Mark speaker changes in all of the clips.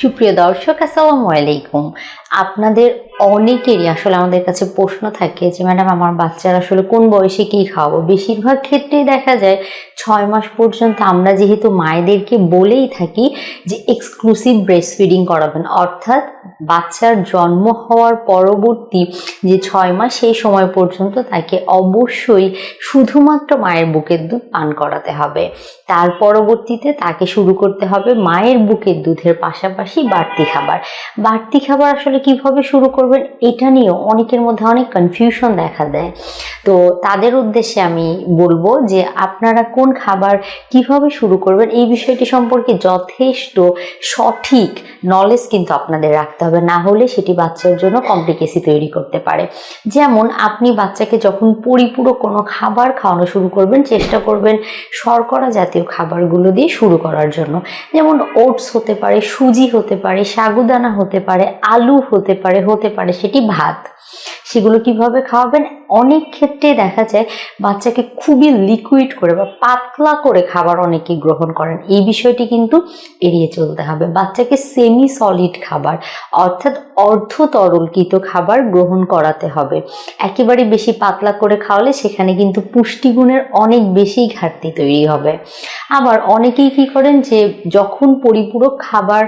Speaker 1: সুপ্রিয় দর্শক, আসসালামু আলাইকুম। আপনাদের অনেকেরই আসলে আমাদের কাছে প্রশ্ন থাকে যে, ম্যাডাম, আমার বাচ্চারা আসলে কোন বয়সে কি খাওয়াবো? বেশিরভাগ ক্ষেত্রেই দেখা যায় ছয় মাস পর্যন্ত আমরা যেহেতু মায়েদেরকে বলেই থাকি যে, এক্সক্লুসিভ ব্রেস্ট ফিডিং করাবেন। অর্থাৎ বাচ্চার জন্ম হওয়ার পরবর্তী যে ছয় মাস, সেই সময় পর্যন্ত তাকে অবশ্যই শুধুমাত্র মায়ের বুকের দুধ পান করাতে হবে। তার পরবর্তীতে তাকে শুরু করতে হবে মায়ের বুকের দুধের পাশাপাশি বাড়তি খাবার। বাড়তি খাবার আসলে কীভাবে শুরু করবেন এটা নিয়েও অনেকের মধ্যে অনেক কনফিউশন দেখা দেয়। তো তাদের উদ্দেশ্যে আমি বলব যে আপনারা কোন খাবার কীভাবে শুরু করবেন এই বিষয়টি সম্পর্কে যথেষ্ট সঠিক নলেজ কিন্তু আপনাদের রাখতে হবে। না হলে সেটি বাচ্চার জন্য কমপ্লিকেসি তৈরি করতে পারে। যেমন আপনি বাচ্চাকে যখন পরিপূরক কোনো খাবার খাওয়ানো শুরু করবেন, চেষ্টা করবেন শর্করা জাতীয় খাবারগুলো দিয়ে শুরু করার জন্য। যেমন ওটস হতে পারে, সুজি হতে পারে সাগুদানা হতে পারে আলু হতে পারে হতে পারে সেটি ভাত। সেগুলো কীভাবে খাওয়াবেন? অনেক ক্ষেত্রে দেখা যায় বাচ্চাকে খুবই লিকুইড করে বা পাতলা করে খাবার অনেকে গ্রহণ করেন। এই বিষয়টি কিন্তু এড়িয়ে চলতে হবে। বাচ্চাকে সেমি সলিড খাবার, অর্থাৎ অর্ধ তরলকৃত খাবার গ্রহণ করাতে হবে। একেবারে বেশি পাতলা করে খাওয়ালে সেখানে কিন্তু পুষ্টিগুণের অনেক বেশি ঘাটতি তৈরি হবে। আবার অনেকেই কি করেন যে, যখন পরিপূরক খাবার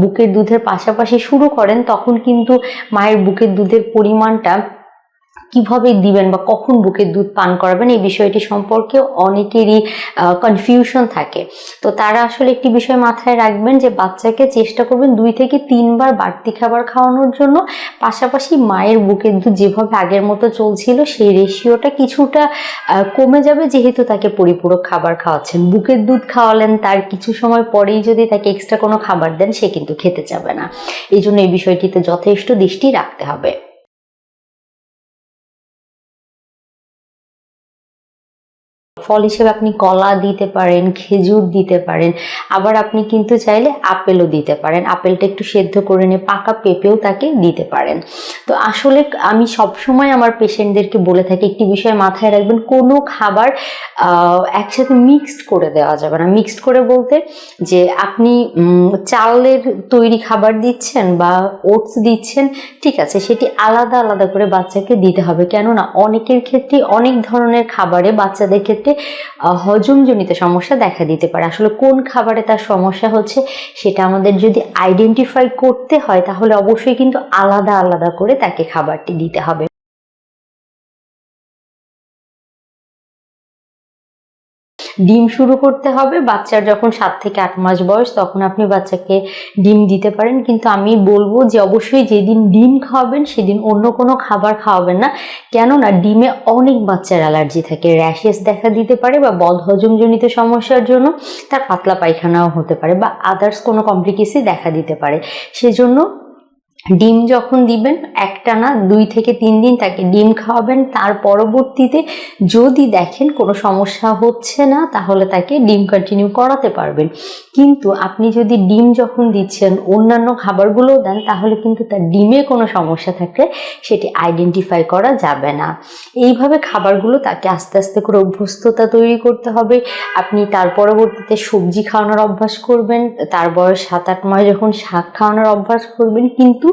Speaker 1: বুকের দুধের পাশাপাশি শুরু করেন, তখন কিন্তু মায়ের বুকের দুধের পরিমাণটা কীভাবে দিবেন বা কখন বুকের দুধ পান করাবেন, এই বিষয়টি সম্পর্কে অনেকেরই কনফিউশন থাকে। তো তারা আসলে একটি বিষয় মাথায় রাখবেন যে বাচ্চাকে চেষ্টা করবেন দুই থেকে তিনবার বাড়তি খাবার খাওয়ানোর জন্য। পাশাপাশি মায়ের বুকের দুধ যেভাবে আগের মতো চলছিল, সেই রেশিওটা কিছুটা কমে যাবে যেহেতু তাকে পরিপূরক খাবার খাওয়াচ্ছেন। বুকের দুধ খাওয়ালেন তার কিছু সময় পরেই যদি তাকে এক্সট্রা কোনো খাবার দেন, সে কিন্তু খেতে চাবে না। এই জন্য এই বিষয়টিতে যথেষ্ট দৃষ্টি রাখতে হবে। ফল হিসেবে আপনি কলা দিতে পারেন, খেজুর দিতে পারেন, আবার আপনি কিন্তু চাইলে আপেলও দিতে পারেন। আপেলটা একটু সেদ্ধ করে নিয়ে পাকা পেঁপেও তাকে দিতে পারেন। তো আসলে আমি সবসময় আমার পেশেন্টদেরকে বলে থাকি, একটি বিষয় মাথায় রাখবেন, কোনো খাবার একসাথে মিক্সড করে দেওয়া যাবে না। মিক্সড করে বলতে যে আপনি চালের তৈরি খাবার দিচ্ছেন বা ওটস দিচ্ছেন, ঠিক আছে, সেটি আলাদা আলাদা করে বাচ্চাকে দিতে হবে। কেননা অনেকের ক্ষেত্রে অনেক ধরনের খাবারে বাচ্চাদের ক্ষেত্রে হজমজনিত সমস্যা দেখা দিতে পারে। আসলে কোন খাবারে তার সমস্যা হচ্ছে সেটা আমাদের যদি আইডেন্টিফাই করতে হয়, তাহলে অবশ্যই কিন্তু আলাদা আলাদা করে তাকে খাবারটি দিতে হবে। ডিম শুরু করতে হবে। বাচ্চার যখন সাত থেকে আট মাস বয়স, তখন আপনি বাচ্চাকে ডিম দিতে পারেন। কিন্তু আমি বলব যে অবশ্যই যেদিন ডিম খাওয়াবেন, সেদিন অন্য কোনো খাবার খাওয়াবেন না। কেননা ডিমে অনেক বাচ্চার অ্যালার্জি থাকে। র্যাশেস দেখা দিতে পারে বা বদহজমজনিত সমস্যার জন্য তার পাতলা পায়খানাও হতে পারে বা আদার্স কোনো কমপ্লিকেসি দেখা দিতে পারে। সেজন্য ডিম যখন দিবেন একটা না দুই থেকে তিন দিন তাকে ডিম খাওয়াবেন। তার পরবর্তীতে যদি দেখেন কোনো সমস্যা হচ্ছে না, তাহলে তাকে ডিম কন্টিনিউ করাতে পারবেন। কিন্তু আপনি যদি ডিম যখন দিচ্ছেন, অন্যান্য খাবারগুলোও দেন, তাহলে কিন্তু তার ডিমে কোনো সমস্যা থাকলে সেটি আইডেন্টিফাই করা যাবে না। এইভাবে খাবারগুলো তাকে আস্তে আস্তে করে অভ্যস্ততা তৈরি করতে হবে। আপনি তার পরবর্তীতে সবজি খাওয়ানোর অভ্যাস করবেন, তার বয়স সাত আট মাস যখন শাক খাওয়ানোর অভ্যাস করবেন, কিন্তু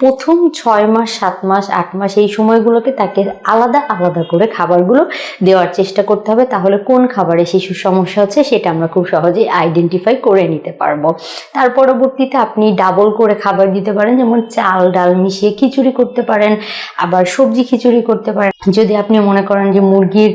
Speaker 1: প্রথম ছয় মাস, সাত মাস, আট মাস এই সময়গুলোতে তাকে আলাদা আলাদা করে খাবারগুলো দেওয়ার চেষ্টা করতে হবে। তাহলে কোন খাবারে শিশুর সমস্যা হচ্ছে সেটা আমরা খুব সহজেই আইডেন্টিফাই করে নিতে পারব। তার পরবর্তীতে আপনি ডাবল করে খাবার দিতে পারেন, যেমন চাল, ডাল মিশিয়ে খিচুড়ি করতে পারেন, আবার সবজি খিচুড়ি করতে পারেন। যদি আপনি মনে করেন যে মুরগির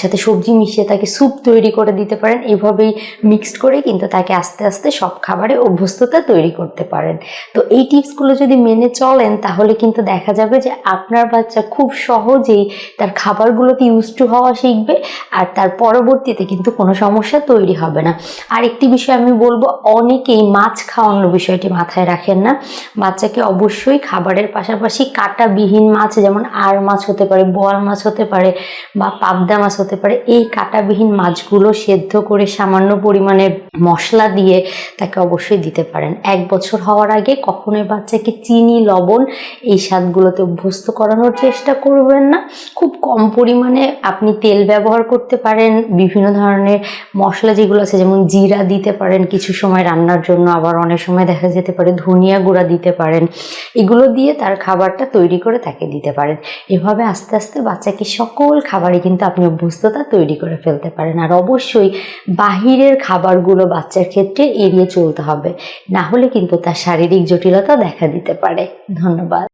Speaker 1: সাথে সবজি মিশিয়ে তাকে স্যুপ তৈরি করে দিতে পারেন, এভাবেই মিক্সড করে কিন্তু তাকে আস্তে আস্তে সব খাবারে অভ্যস্ততা তৈরি করতে পারেন। তো এই টিপসগুলো যদি মেনে চলেন, তাহলে কিন্তু দেখা যাবে যে আপনার বাচ্চা খুব সহজেই তার খাবারগুলোতে ইউজ টু হওয়া শিখবে আর তার পরবর্তীতে কিন্তু কোনো সমস্যা তৈরি হবে না। আর একটি বিষয় আমি বলব, অনেকেই মাছ খাওয়ানোর বিষয়টি মাথায় রাখেন না। বাচ্চাকে অবশ্যই খাবারের পাশাপাশি কাঁটাবিহীন মাছ, যেমন আর মাছ হতে পারে, বোয়াল মাছ হতে পারে বা পাবদা মাছ হতে পারে, এই কাঁটাবিহীন মাছগুলো সেদ্ধ করে সামান্য পরিমাণে মশলা দিয়ে তাকে অবশ্যই দিতে পারেন। এক বছর হওয়ার আগে কখনোই বাচ্চাকে চিনি চিনি, লবণ এই স্বাদগুলোতে অভ্যস্ত করানোর চেষ্টা করবেন না। খুব কম পরিমাণে আপনি তেল ব্যবহার করতে পারেন। বিভিন্ন ধরনের মশলা যেগুলো আছে, যেমন জিরা দিতে পারেন কিছু সময় রান্নার জন্য, আবার অনেক সময় দেখা যেতে পারে ধনিয়া গুঁড়া দিতে পারেন। এগুলো দিয়ে তার খাবারটা তৈরি করে তাকে দিতে পারেন। এভাবে আস্তে আস্তে বাচ্চাকে সকল খাবারই কিন্তু আপনি অভ্যস্ততা তৈরি করে ফেলতে পারেন। আর অবশ্যই বাহিরের খাবারগুলো বাচ্চার ক্ষেত্রে এড়িয়ে চলতে হবে। না হলে কিন্তু তার শারীরিক জটিলতা দেখা দিতে পারে। ধন্যবাদ।